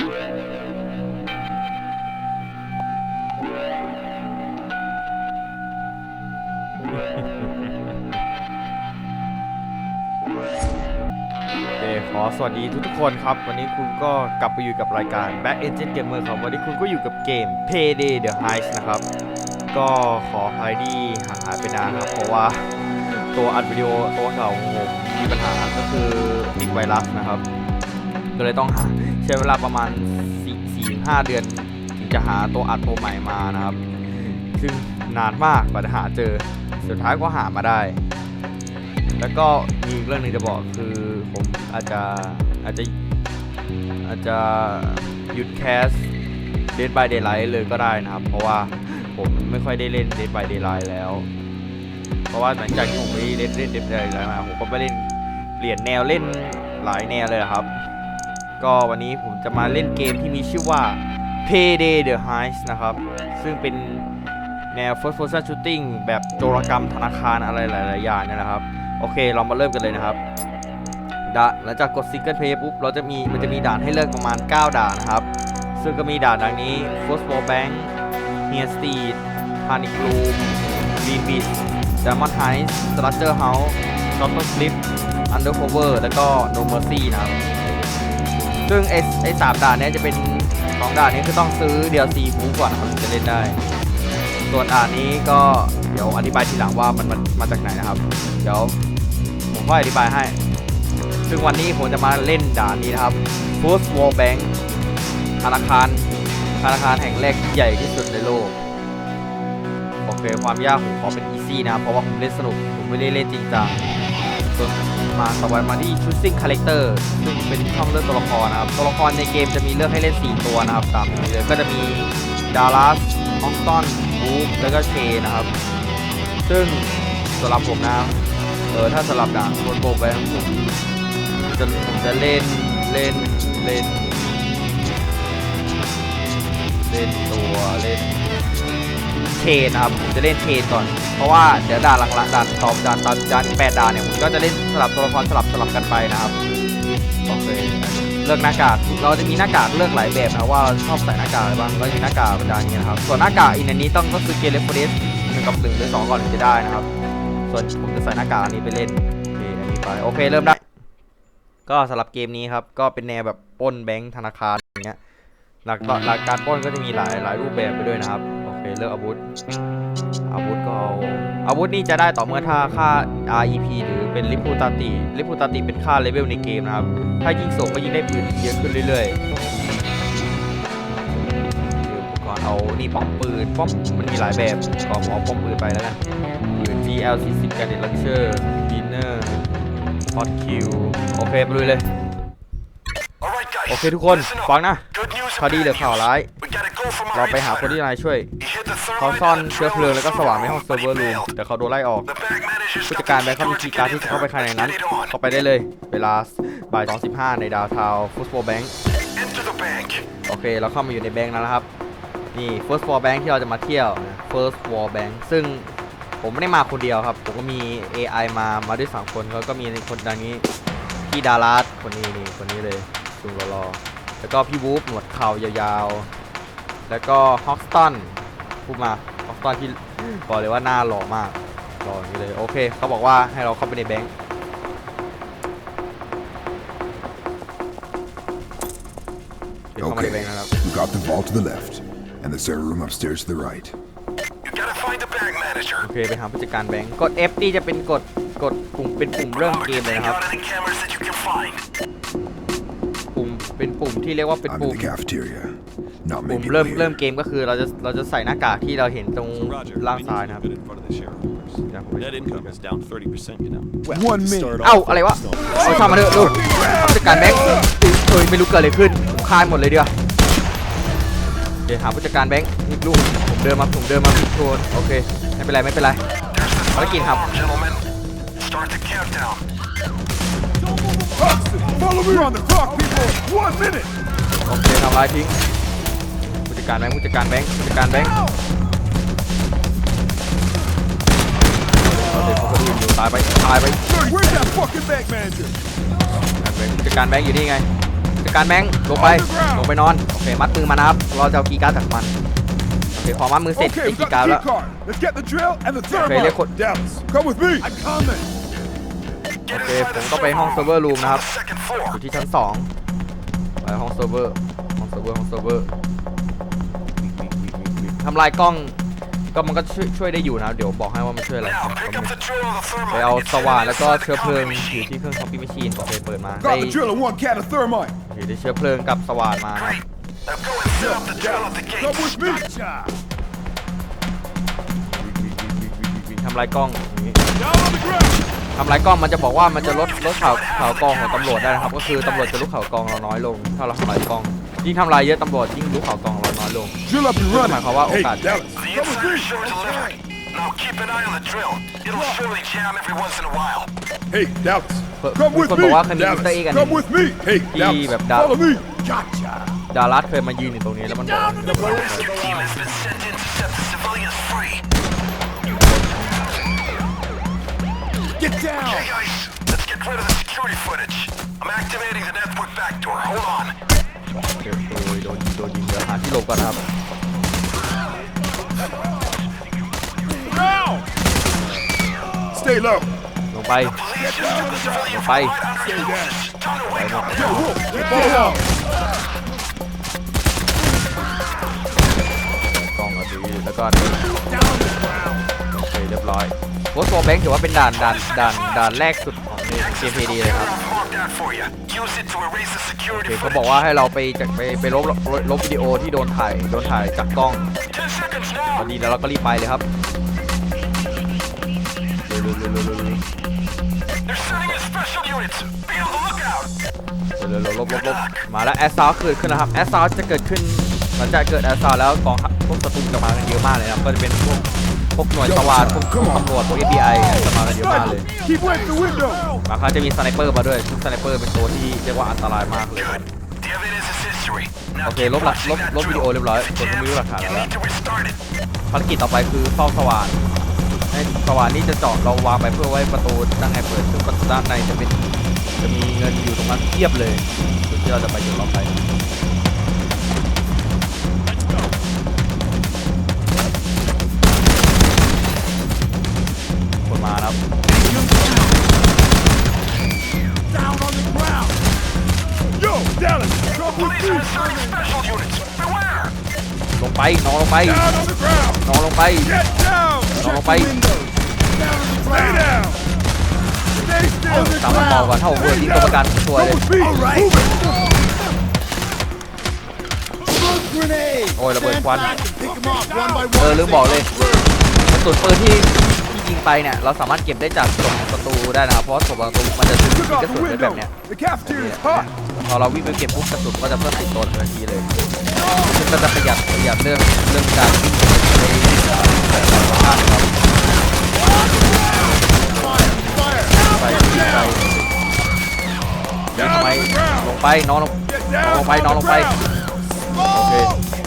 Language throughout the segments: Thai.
โอเคขอสวัสดีทุกๆคนครับ วันนี้คุณก็กลับไปอยู่กับรายการ Back Engine Gamer ครับ วันนี้คุณก็อยู่กับเกม Payday The Heist นะครับ ก็ขออภัยที่ห่างหายไปนานครับ เพราะว่าตัวอัดวิดีโอตัวเก่าของผมมีปัญหาก็คือติดไวรัสนะครับ ก็เลยต้องหา ช้เวลาประมาณ4-5 เดือน ถึงจะหาตัวอัดตัวใหม่มานะครับ ซึ่งนานมากกว่าจะหาเจอ สุดท้ายก็หามาได้ แล้วก็มีเรื่องหนึ่งจะบอกคือผมอาจจะอาจจะอาจจะหยุดแคส Dead by Daylight เลยก็ได้นะครับ เพราะว่าผมไม่ค่อยได้เล่น Dead by Daylight แล้ว เพราะว่าหลังจากที่ผมไม่เล่นเล่น Dead by Daylight มาผมก็ไปเล่นเปลี่ยนแนวเล่นหลายแนวเลยครับ ก็วันนี้ผมจะมาเล่นเกมที่มีชื่อว่า Payday the Heist นะครับ ซึ่งเป็นแนว first person shooting แบบโจรกรรมธนาคารอะไรหลาย ๆ อย่างเนี่ยนะครับ โอเค เรามาเริ่มกันเลยนะครับด่าหลังจากกด Single Play ปุ๊บ เราจะมีมันจะมีด่านให้เลือกประมาณ 9 ด่านนะครับ ซึ่งก็มีด่านดังนี้ First Wall Bank Near Street Panic Room Green Beach Diamond Heist Structure House Shottle Slip Undercover แล้วก็ No Mercy นะครับ ซึ่งไอ้ไอ้สามด่านเนี้ยจะเป็นสองด่านนี้คือต้องซื้อ DLC ฟูก่อนนะครับถึงจะเล่นได้ ส่วนอ่านนี้ก็เดี๋ยวอธิบายทีหลังว่ามันมันมาจากไหนนะครับ เดี๋ยวผมก็อธิบายให้ ซึ่งวันนี้ผมจะมาเล่นด่านนี้นะครับ First World Bank ธนาคารธนาคารแห่งแรกที่ใหญ่ที่สุดในโลกโอเคความยากผมขอเป็น easy นะครับเพราะว่าผมเล่นสนุกผมไม่ได้เล่นจริงจัง มาต่อไปมาที่ choosing character ซึ่งเป็นช่องเลือกตัวละครนะครับ ตัวละครในเกมจะมีเลือกให้เล่น 4 ตัวนะครับตามนี้เลยก็จะมีดารัสอองตันบูฟแล้วก็เชนะครับ ซึ่งสำหรับผมนะเออถ้าสำหรับด่านโคตรโบแบงผมจะผมจะเล่นเล่นเล่น เล่นตัวเล่น เชนนะครับผมจะเล่นเชนก่อน เพราะว่าเดี๋ยวด่านหลังๆด่านตอบด่านตอนด่านแปดด่านเนี่ยผมก็จะเล่นสลับตัวละครสลับสลับกันไปนะครับโอเคเลือกหน้ากากเราจะมีหน้ากากเลือกหลายแบบนะว่าชอบใส่หน้ากากอะไรบ้างก็มีหน้ากากบรรดานี้นะครับส่วนหน้ากากอีกในนี้ต้องก็คือเกเลฟเฟรสหนึ่งกับหนึ่งหรือสองก่อนถึงจะได้นะครับ ส่วนผมจะใส่หน้ากากอันนี้ไปเล่นโอเคอันนี้ไปโอเคเริ่มได้ก็สำหรับเกมนี้ครับก็เป็นแนวแบบป้นแบงค์ธนาคารอย่างเงี้ยหลักหลักการป้นก็จะมีหลายหลายรูปแบบไปด้วยนะครับ เลือกอาวุธ อาวุธก็เอาอาวุธนี่จะได้ต่อเมื่อถ้าค่า REP หรือเป็นริพูตาติริพูตาติเป็นค่าเลเวลในเกมนะครับ ถ้ายิงส่งก็ยิงได้ปืนเยอะขึ้นเรื่อยๆก่อนเอานี่ป้อมปืนป้อมมันมีหลายแบบก็ผมเอาป้อมปืนไปแล้วกันปืน GL 40กันเด็ดลันเชอร์ดินเนอร์ฮอตคิวโอเคไปลุยเลย โอเคทุกคนฟังนะข่าวดีหรือข่าวร้าย เราไปหาคนที่นายช่วย เขาซ่อนเชื้อเพลิงแล้วก็สว่านในห้องเซิร์ฟเวอร์รูมแต่เขาโดนไล่ออกผู้จัดการแบงค์เขามีคีย์การ์ดที่จะเข้าไปภายในนั้น เข้าไปได้เลย เวลาบ่าย2.15ในดาวทาวฟุตบอลแบงค์โอเค เราเข้ามาอยู่ในแบงค์แล้วครับ นี่ first wall bank ที่เราจะมาเที่ยวนะ first wall bank ซึ่งผมไม่ได้มาคนเดียวครับ ผมก็มี AI มา มาด้วย 3 คนเขาก็มีคนดังนี้พี่ดารัสคนนี้นี่คนนี้เลย ซุงรอๆแล้วก็พี่วูฟหนวดเข่ายาวๆ แล้วก็ฮอกสตันพูดมาฮอกสตันที่บอกเลยว่าหน้าหล่อมากหล่ออย่างนี้เลยโอเคเขาบอกว่าให้เราเข้าไปในแบงค์โอเคเข้ามาในแบงค์ Okay, นะครับ we got the vault to the left, and the server room upstairs to the right. You gotta find the bank manager. โอเคไปหาผู้จัดการแบงก์กด F นี่จะเป็นกดกดปุ่มเป็นปุ่มเริ่ม Remember เก to มเลย take นะครับ เป็นปุ่มที่เรียกว่าเป็น I'm in ปุ่ม the cafeteria. Not ปุ่ many ม people เริ่ม here. เริ่มเกมก็คือเราจะเราจะใส่หน้ากากที่เราเห็นตรง Roger, ล่าง we ซ้าย need to นะครับ get in front of the shareholders. Yeah, we- Net income is down 30%, you know. One minute. Start เอ้า off อะไรวะ with no- เอาช่างมาเถอะดูผู้จัดการแบงก์เอ้ยไม่รู้เกิดอะไรขึ้นผมคายหมดเลยเดียวาโอเคหาผู้จัดการแบงก์อีกลูกผมเดินมาผมเดินมาผิดโทนโอเคไม่เป็นไรไม่เป็นไร There's the ภารกิจครับ platform, gentlemen. Start the countdown. Follow me on the clock, people. One minute. โอเคทำลายทิ้งผู้จัดการแบงค์ผู้จัดการแบงค์ผู้จัดการแบงค์เอาเด็กเขาก็ยืนอยู่ตายไปตายไป Where's that fucking bank manager? ผู้จัดการแบงค์ผู้จัดการแบงค์อยู่นี่ไงจัดการแบงค์ลงไปลงไปนอนโอเคมัดมือมานะครับเราจะเอากีย์การ์ดจากมันโอเคพอมัดมือเสร็จ Okay, ติด we've กี got ย์การ์ด the แล้ว key card. Let's get the drill and the Okay, thermite. let's- Dallas, come with me. I'm coming. โอเคผมก็ไปห้องเซิร์ฟเวอร์รูมนะครับ Second อ floor. ยู่ที่ชั้น2ไปห้องเซิร์ฟเวอร์ห้องเซิร์ฟเวอร์ห้องเซิร์ฟเวอร์ทำลายกล้องก็มันก็ช่วยช่วยได้อยู่นะเดี๋ยวบอกให้ว่ามันช่วยอะไร Now pick up the drill and the ไป thermite. เอา It's สว่าน hidden แล้วก็ inside the เชื้อเพลิง copy อยู่ machine. ที่เครื่องคอปปี้มชชีนโอเคเปิดมา Got ได้ the drill and one can of thermite. โอเคได้เชื้อเพลิงกับสว่านมานะครับ Great. Now go and set up the drill at the Come with gates. me. ทำลายกล้องอย่างนี้ Down on the ground. ทำลายกล้องมันจะบอกว่ามันจะลดลดข่าวข่าวกองของตำรวจได้นะครับ ก็คือตำรวจจะรู้ข่าวกองเราน้อยลง ถ้าเราทำลายกล้องยิ่งทำลายเยอะตำรวจยิ่งรู้ข่าวกองเราน้อยลง Drill up and running. Come on, Hey, Oka. Dallas, The come with inside me. sure delivered. Now keep an eye on the drill. It'll surely jam every once in a while. Hey, Dallas, But- come with but me. baka ni Dallas, Mr. Egan. come with me. Hey, He Dallas, แบบดาว follow me. Gotcha. ดารัสเคยมายืนอยู่ตรงนี้แล้วมันบอก Get down. Hey guys, let's get rid of the security footage. I'm activating the network backdoor. Hold on. เดี๋ยวโดนโดนยิงโดนยิงเดี๋ยวหาที่หลบก่อนนะครับ Stay low. ลงไป Police just took the civilian Bye. from right under your noses. Time to wake up Yo, now. Wolf, get down. กล้องกับดีแล้วก็อันนี้โอเคเรียบร้อย โพสโฟแบงค์ถือว่าเป็นด่านด่านด่านด่านแรกสุดของเกมเพดีเลยครับ Marked out for you. Use it to erase the โอเขาบอกว่าให้เราไปจากไปไปลบลบลบวิดีโอที่โดนถ่ายโดนถ่ายจากกล้อง Ten seconds ตอน now. นี้แล้วเราก็รีบไปเลยครับเร็วๆลบลบลบมาแล้วแอสซาวเกิดขึ้นแล้วครับแอสซาวจะเกิดขึ้นหลังจากเกิดแอสซาวแล้วกองพวกศัตรูจะมากันเยอะมากเลยครับก็จะเป็นพวก พวกหน่วยสวาทพวกตำรวจพวก FBI จะมากันเยอะมากเลย Sniper, keep away from the window. บางครั้งจะมีสไนเปอร์มาด้วยซึ่งสไนเปอร์เป็นตัวที่เรียกว่าอันตรายมากเลยครับ The evidence is history. Now โอเค keep ลบหลัก watching ลบ that ลบวิดีโอ drill. เรียบร้อย If กด it ไม่รู้หลัก jams, ฐาน you แล้ว need to restart it. ภารกิจต่อไปคือเฝ้าสว่านให้สว่านนี่จะเจาะเราวางไปเพื่อไว้ประตูด้านในเปิด ซึ่งประตูด้านในจะเป็นจะมีเงินอยู่ตรงนั้นเทียบเลยจุดที่เราจะไปจุดต่อไป คนมานะครับ Down on the ground. Yo, Dallas, come with Police me. are sending special units. Beware. ลงไป นอนลงไป Down on the ground. นอนลงไป Get down. Check Check the the windows. Down on the ground. Stay down. Stay still. สามารถมองก่อนถ้าผมเปิดที่ตัวประกันตัวเลย Come with me. All right. Move it. Smoke grenade. โอ้ยระเบิดควัน Pick them off one by เออ one. ลืมบอกเลยกระสุนปืนที่ที่ ยิงไปเนี่ยเราสามารถเก็บได้จากศพของศัตรูได้นะครับเพราะว่าศพของศัตรูมันจะถึง Took กระสุนไว้แบบเนี้ยพอเราวิ่งไปเก็บปุ๊บกระสุนก็จะเพิ่มติดตัวทันทีเลยซึ่งก็จะประหยัดประหยัดเรื่องเรื่องการวิ่งไปแต่ละข้างครับ Fire. ไปลงไปลงไปนอนลงลงไปนอนลงไปโอเค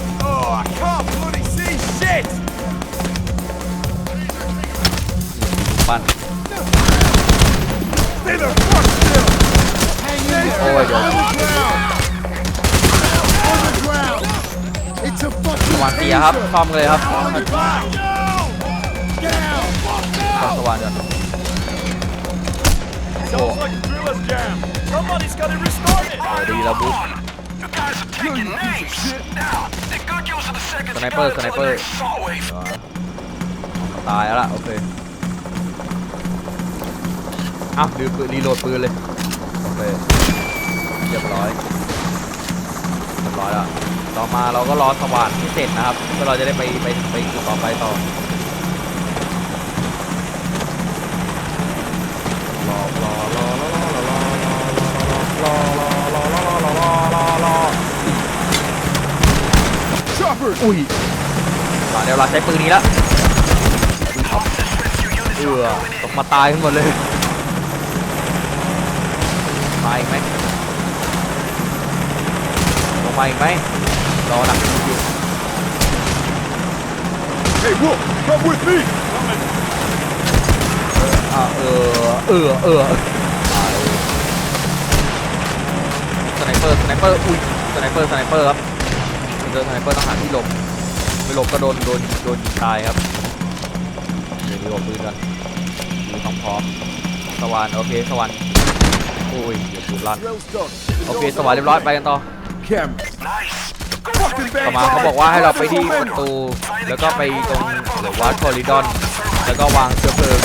เดี๋ยวสว่านเสีครับคอมเลยครับสว่านเดี๋ยวโอ้ดีแล้วบุ๊คสไนเปอร์สไนเปอร์ตายแล้วล่ะโอเคอ้าวดูปืนรีโหลดปืนเลย ต่อมาเราก็รอสว่านที่เสร็จนะครับเพื่อเราจะได้ไปไปไปจุดต่อไปต่อรอรอรอรอรอรอรอรอรอรอรอรอรอรอรออุ้ยมาเดี๋ยวเราใช้ปืนนี้แล้วเอือตกมาตายกันหมดเลยมาอีกไหมลงมาอีกไหม รอดักอยู่ Hey, Wolf, come with me. อ่าเออเออเออมาเลยสไนเปอร์อร์สไนเปอร์อุ้ยสไนเปอร์สไนเปอร์ครับเจอสไนเปอร์ต้องหาที่หลบไม่หลบก็โดนโดนโดนยิงตายครับเดี๋ยวดีหลบปืนกันดูต้องพร้อมสว่านโอเคสว่านอุ้ยเดี๋ยวปืนลั่น Drill's done. โอเคสว่านเรียบร้อยไปกันต่อ Cam. Nice. ต่อมาเขาบอกว่าให้เราไปที่ประตู แล้วก็ไปตรงหรือวัดคอริดอน แล้วก็วางเชื้อเพลิง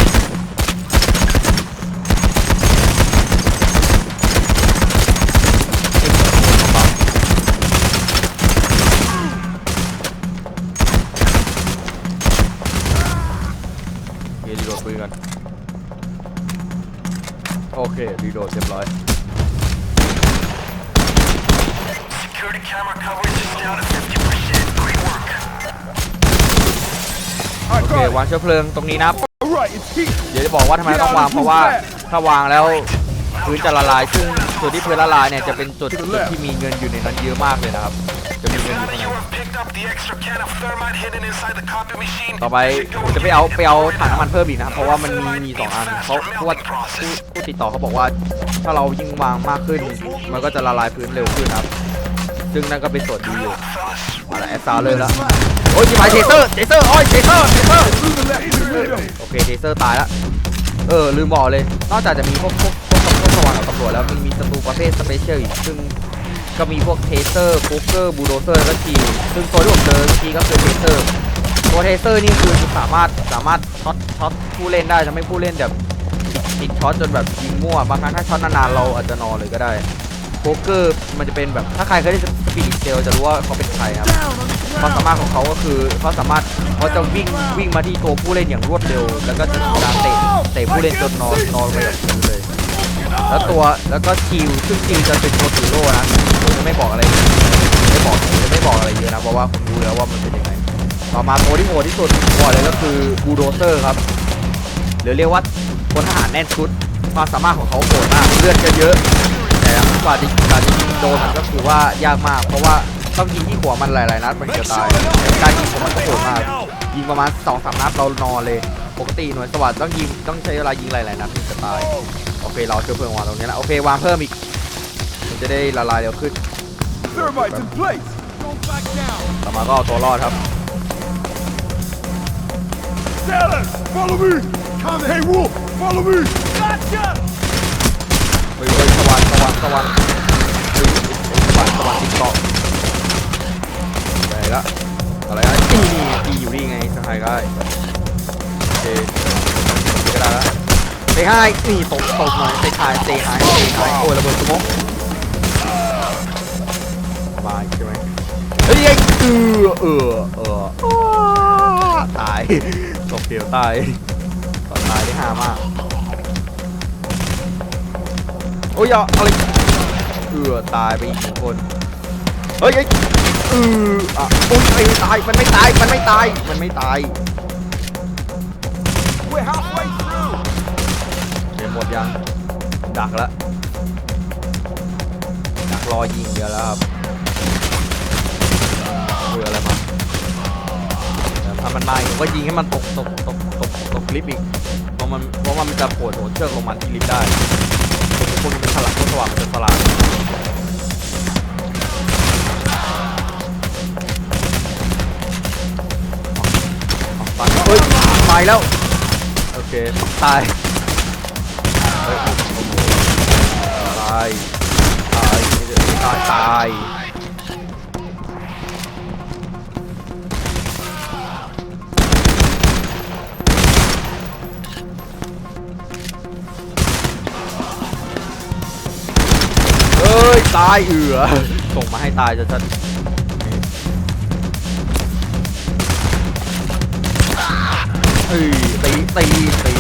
โอเครีโหลดปืนกันโอเค รีโหลดเรียบร้อย Security camera coverage โอเควางเชื้อเพลิงตรงนี้นะครับเดี๋ยวจะบอกว่าทำไมต้องวางเพราะว่าถ้าวางแล้วพื้นจะละลายซึ่งจุดที่พื้นละลายเนี่ยจะเป็นจุดจุดที่มีเงินอยู่ในนั้นเยอะมากเลยนะครับจะมีเงินอยู่ Now ข้าง that ในต่อไปผมจะไปเอาไปเอาถังน้ำมันเพิ่มอีกนะครับเพราะว่ามันมีมีสองอันเพราพราะว่าผู้ผู้ติดต่อเขาบอกว่า ถ้าเรายิ่งวางมากขึ้น มันก็จะละลายพื้นเร็วขึ้นครับ ซึ่งนั่นก็เป็นส่วนดีอยู่มาแล้วแอสซาเลยแล้วโอ้ยจิบหายเทเซอร์เทเซอร์โอ้ยเทเซอร์เทเซอร์ Through the left, through the middle. โอเคเทเซอร์ตายแล้วเออลืมบอกเลย นอกจากจะมีพวกพวกพวกพวกสว่างกับตำรวจแล้วมันมีศัตรูประเภทสเปเชียลอีกซึ่งก็มีพวกเทเซอร์โคเกอร์บูโดเซอร์และคิวซึ่งตัวที่ผมเจอเมื่อกี้ก็คือเทเซอร์ตัวเทเซอร์นี่คือสามารถสามารถช็อตช็อตผู้เล่นได้ทำให้ผู้เล่นแบบติดช็อตจนแบบยิงมั่วบางครั้งถ้าช็อตนานๆเราอาจจะนอนเลยก็ได้ โคเกอร์มันจะเป็นแบบถ้าใครเคยเล่นสปีดเซลจะรู้ว่าเขาเป็นใครครับ Down on the ความ ground. สามารถของเขาก็คือเขาสามารถเขาจะวิ่งวิ่งมาที่ตัวผู้เล่นอย่างรวดเร็ว แล้วก็จะการเตะเตะผู้เล่นจนนอนนอนไปกับพื้นเลย แล้วตัวแล้วก็คิวซึ่งคิวจะเป็นตัวถือโล่นะผมจะไม่บอกอะไรไม่บอกจะไม่บอกอะไรเยอะนะเพราะว่าผมรู้แล้วว่ามันเป็นยังไงต่อมาตัวที่โหดที่สุดก่อนเลยก็คือบูโดเซอร์ครับหรือเรียกว่าพลทหารแน่นชุดความสามารถของเขาโหดมากเลือดก็เยอะ แต่กว่าจะกว่าจะยิงโดนมันก็คือว่ายากมาก เพราะว่าต้องยิงที่หัวมันหลายๆนัดมันจะตายแต่การยิงของมันก็โหดมากยิงประมาณ2อสามนัดเรานอนเลย ปกติหน่วยสวัสด์ต้องยิงต้องใช้เวลายิงหลายๆนัดถึงจะตายโอเคเราเชื้อเพลิงวางตรงนี้แล้วโอเควางเพิ่มอีกมันจะได้ละลายเร็วขึ้น Thermite's in place. Don't back down. ต่อมาก็เอาตัวรอดครับ Dallas, follow me. Come Hey, Wolf, follow me. Gotcha. เฮ้ยเฮ้ยสวรรค์สวรรค์สวรรค์เฮ้ยสวรรค์สวรรค์ติ๊กตอกอะไรละอะไรละนี่นี่ตีอยู่นี่ไงสหายก็ได้โอเคก็ได้ละเซฮายนี่ตกตกหน่อยเซฮายเซฮายเซฮายโอ้ยระเบิดสมองมาอีกใช่ไหมเฮ้ยเออเออเออตายตกเดียวตายตอนตายได้ห่ามาก โอ้ยอย่าอะไรเออตายไปอีกหนึ่งคนเฮ้ยเฮ้ยเอออะโอ้ยไม่ตายมันไม่ตายมันไม่ตายมันไม่ตาย We're halfway through. เกมหมดยังดักแล้วดักรอยิงเดียวแล้วครับเบื่ออะไรมาแต่ถ้ามันมาอีกผมก็ยิงให้มันตกตกตกตกตกลิฟต์อีกเพราะมันเพราะว่ามันจะปวดหัวเชือกลงมาที่ลิฟต์ได้ พวกนี้มันสลับพวสว่างมันสลับตายเฮ้ยตายแล้ว โอเค ตายตาย ตาย ตาย ตาย ตายเอือส่งมาให้ตายจะจะเอ้ยตีตีตี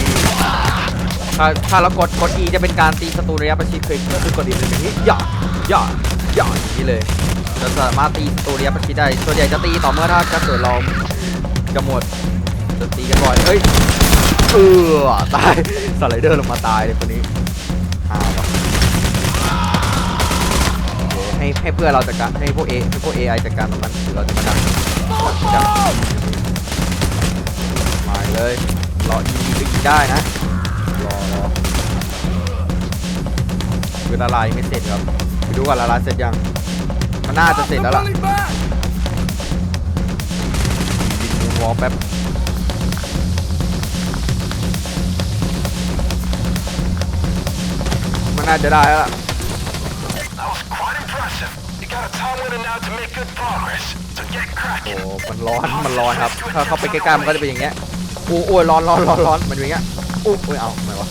ถ้าถ้าเรากดกด E จะเป็นการตีศัตรูระยะประชิดเคยก็คือกด E เป็นอย่างนี้อย่าอย่าอย่อย่างนี้เลยเราสามารถตีศัตรูระยะประชิดได้ส่วนใหญ่จะตีต่อเมื่อถ้าจะเกิดเราจะหมดจะตีกันบ่อยเอ้ยเออตายสไลเดอร์ลงมาตายเลยคนนี้ ให้ให้เพื่อเราจัดการให้พวกเอให้พวก AI จัดการตรงนั้นคือเราจะมาดักดักมาเลยรอยิงก็ยิงได้นะรอรอคือละลายไม่เสร็จครับไปดูก่อนละลายเสร็จยังมันน่าจะเสร็จแล้วล่ะ Falling back! บินมูนวอลแป๊บมันน่าจะได้แล้วล่ะ โอ้มันร้อนมันร้อนครับถ้าเข้าไปใกล้ๆมันก็จะเป็นอย่างเงี้ยอู้อ้ยร้อนร้อนร้อนร้อนมันอย่างเงี้ยอู้อุ้ยเอาทำไมวะ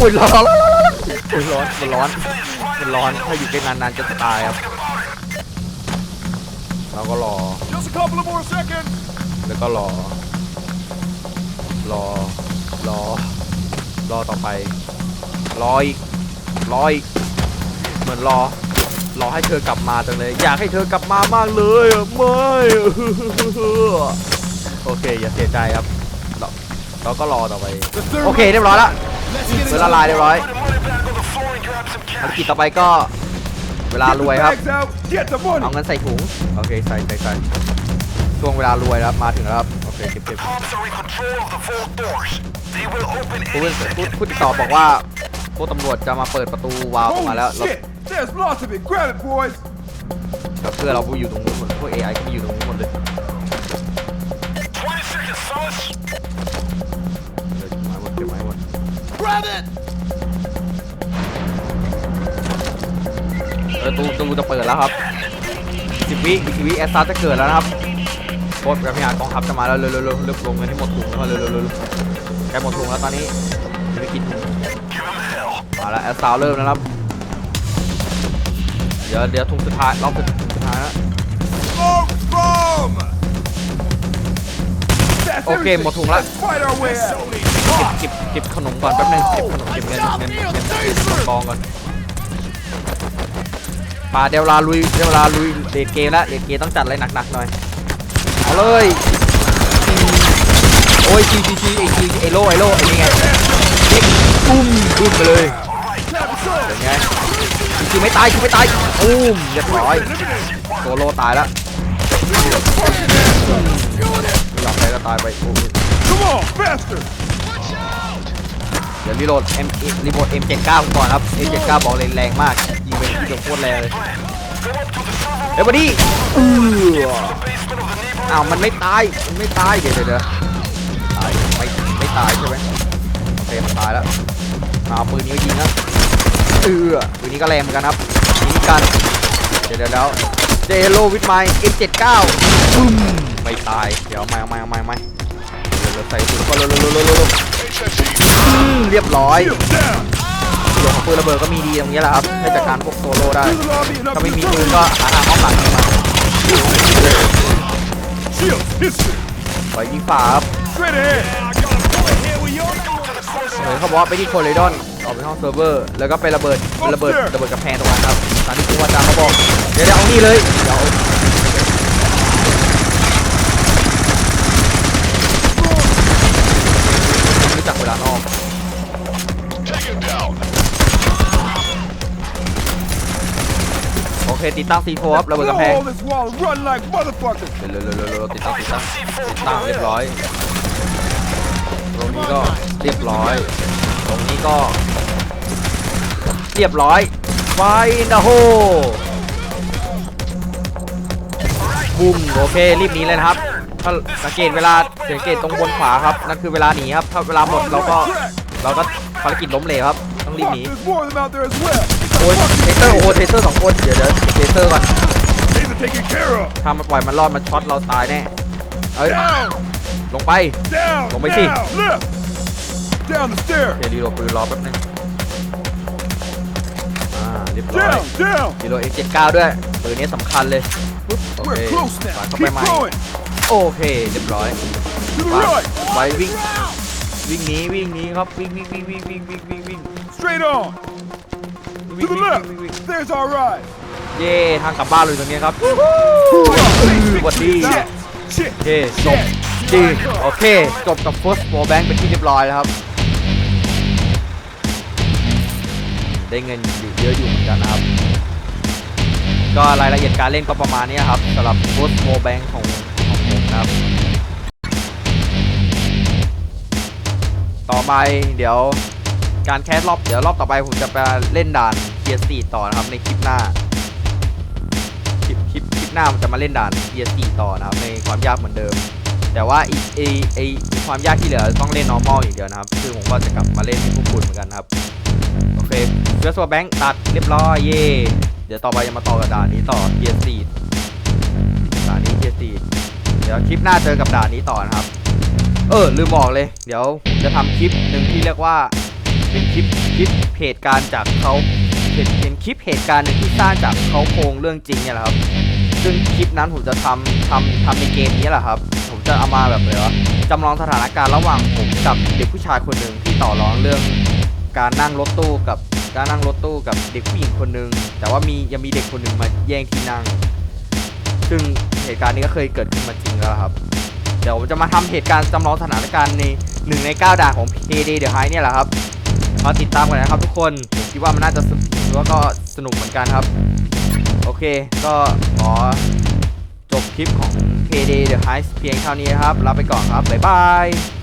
อุ้ยร้อนร้อนร้อนร้อนร้อนอุ้ยร้อนมันร้อนมันร้อนถ้าอยู่ใกล้นานๆจะตายครับเราก็รอแล้วก็รอ รอรอรอต่อไปรออีกรออีกเหมือนรอ รอให้เธอกลับมาจังเลย อยากให้เธอกลับมามากเลยอะไม่โอเค อย่าเสียใจครับ เราเราก็รอต่อไป The third โอเคเรียบร้อยละ Let's get เว it ลาลายเรียบร้อย Put the money back on the floor and grab some ภาร cash. กิจต่อไปก็ เวลารวยครับ Bags out. Get the money. เอาเงินใส่ถุง โอเคใส่ใส่ใส่ช่วงเวลารวยแล้วมาถึงแล้วครับ โอเคเก็บเก็บ Cops are in control of the vault doors. They will open ผู้ any ผู้ second. ผู้ติดต่อบอกว่า พวกตำรวจจะมาเปิดประตูวาล์วออกมาแล้ว Holy แล้ว shit! There's lots of it. Grab it, boys. กับเพื่อนเราผู้อยู่ตรงนู้นหมดพวก AI ก็อยู่ตรงนู้นหมดเลย20 seconds, fellas. เก็บไม้หมดเก็บไม้หมด Grab it. เออตูตูจะเปิดแล้วครับสิบวิอีกสิบวิแอสซาจะเกิดแล้วนะครับโคตรกับพิหารกองทัพจะมาแล้วเร็วๆเร็วๆเร็วลงเงินให้หมดถุงแล้วเร็วๆเร็วๆเร็วๆใกล้หมดถุงแล้วตอนนี้จะไปกิน มาแล้วแอสซาเริ่มแล้วครับ เดี๋ยวเดี๋ยวถุงสุดท้ายรอบสุดถุงสุดท้ายนะ Smoke bomb. That's Okay, everything. หมดถุงละ Let's fight our way out. เก็บเก็บขนมก่อนแป๊บนึงเก็บขนมเก็บเงินเงินเงินเงินเงินกองก่อนป่าเดี๋ยวเวลาลุยเดี๋ยวเวลาลุยเลดเกมแล้วเลดเกมต้องจัดอะไรหนักๆหน่อยเอาเลยอืมโอ้ยชีชีชีไอชีไอโลไอโลไอนี่ไงเด็ก ปุ้มปุ้มไปเลยเป็นไงชีไม่ตายชีไม่ตายปุ้มเรียบร้อยโซโลตายแล้วไม่ยอมใครก็ตายไปโอ้ย Come on, faster. เดี๋ยวรีโหลด M รีโหลด M79 ก่อนครับ M79 บอกเลยแรงมากยิงเป็นที่เดียวโคตรแรงเลยเดี๋ยวมาดิอืออ้าวมันไม่ตายมันไม่ตายเดี๋ยวเดี๋ยวเดี๋ยวตายไม่ไม่ตายใช่ไหมโอเคมันตายแล้ว เอาปืนนี้ก็ยิงนะเออปืนนี้ก็แรงเหมือนกันครับยิงกันเดี๋ยวเดี๋ยวแล้วเจโลวิดไม M79 ปุ้มไม่ตายเดี๋ยวเอาไม่เอาไม่เอาไม่เอาไม่เดี๋ยวเดี๋ยวใส่ปืนก็เร็วเร็วเร็วเร็วเร็วอืมเรียบร้อย Shield down. เดี๋ยวของปืนระเบิดก็มีดีตรงนี้แหละครับให้จัดการพวกโซโล่ได้ To the lobby and up ถ้า to ไม่ the มีปืน door. ก็หาทางอ้อมหลังเข้ามา Shield, history. ปล่อยยิงฝาครับ เห็นเขาบอกว่าไปที่โคลิดอนออกไปห้องเซิร์ฟเวอร์ แล้วก็ไประเบิดระเบิดระเบิดกระแพงตรงนั้นครับตามที่ครูอาจารย์เขาบอกเดี๋ยวเดี๋ยวเอานี่เลย เดี๋ยวรู้จักเวลานอกโอเคติดตั้งซีโฟครับระเบิดกระแพง Blow all this wall and run like motherfuckers. เร็วเร็วเร็วเร็วติดตั้งติดตั้งติดตั้งเรียบร้อย ตรงนี้ก็เรียบร้อย ตรงนี้ก็ เรียบร้อยไฟนะโฮบุ้มโอเครีบหนีเลยนะครับ ถ้าสังเกตเวลาสังเกตตรงบนขวาครับนั่นคือเวลาหนีครับ ถ้าเวลาหมดเราก็เราก็ภารกิจล้มเหลวครับ ต้องรีบหนีโอ้ยเทเซอร์โอ้เทเซอร์สองคนเดี๋ยวเดี๋ยวเทเซอร์ก่อน These are taken care of. ถ้ามันปล่อยมันรอดมันช็อตเราตายแน่ เอ้ย Down, ลงไป down, Don't make it. down, left. Down the stairs. เดี๋ยวรีโหลดปืนรอแป๊บนึงอ่าเรียบร้อย Down, down. รีโหลด F79 ด้วยปืนนี้สำคัญเลยปุ๊บโอเค We're close ฝา now. เข้าไป Keep ใหม่ going. โอเค เรียบร้อย To the ไป right. ไปวิ่ง วิ่งหนีวิ่งหนีครับ วิ่งวิ่งวิ่งวิ่งวิ่งวิ่งวิ่งวิ่ง Straight on. วิ่ To ง the วิ่ง left. วิ่งวิ่ง There's our ride. เย่ทางกลับบ้านเลยตรงนี้ครับสวัสดี Shit. โอเคจบดีโอเค จบกับ first war bank เป็นที่เรียบร้อยแล้วครับ ได้เงินอยู่เยอะอยู่เหมือนกันนะครับ ก็รายละเอียดการเล่นก็ประมาณนี้ครับสำหรับ first war bank ของของผมนะครับ ต่อไปเดี๋ยวการแคสรอบเดี๋ยวรอบต่อไปผมจะไปเล่นด่าน PS4 ต่อนะครับในคลิปหน้า หน้ามันจะมาเล่นด่าน PS4 ต่อนะครับในความยากเหมือนเดิม แต่ว่าอีไอไอความยากที่เหลือต้องเล่น normal อย่างเดียวนะครับ คือผมก็จะกลับมาเล่นให้พวกคุณเหมือนกันครับ โอเคเพื่อสวแบงค์ตัดเรียบร้อยเย่เดี๋ยวต่อไปจะมาต่อกับด่านนี้ต่อ PS4 ด่านนี้ PS4 เดี๋ยวคลิปหน้าเจอกับด่านนี้ต่อนะครับ เออลืมบอกเลย เดี๋ยวจะทำคลิปหนึ่งที่เรียกว่าเป็นคลิปคลิปเหตุการณ์จากเขาเป็นเป็นคลิปเหตุการณ์หนึ่งที่สร้างจากเขาโครงเรื่องจริงเนี่ยแหละครับ ซึ่งคลิปนั้นผมจะทำทำทำในเกมนี้แหละครับ ผมจะเอามาแบบเลยวะจำลองสถานการณ์ระหว่างผมกับเด็กผู้ชายคนหนึ่งที่ต่อรองเรื่อง การนั่งรถตู้กับการนั่งรถตู้กับเด็กผู้หญิงคนหนึ่งแต่ว่ามียังมีเด็กคนหนึ่งมาแย่งที่นั่ง ซึ่งเหตุการณ์นี้ก็เคยเกิดขึ้นมาจริงแล้วครับ เดี๋ยวผมจะมาทำเหตุการณ์จำลองสถานการณ์ในหนึ่งในเก้าด่านของ Payday The High เนี่ยแหละครับมาติดตามกันนะครับทุกคนผมคิดว่ามันน่าจะสนุกแล้วก็สนุกเหมือนกันครับ โอเค ก็ขอจบคลิปของ KD The Heist เพียงเท่านี้นะครับลาไปก่อนครับ บ๊ายบาย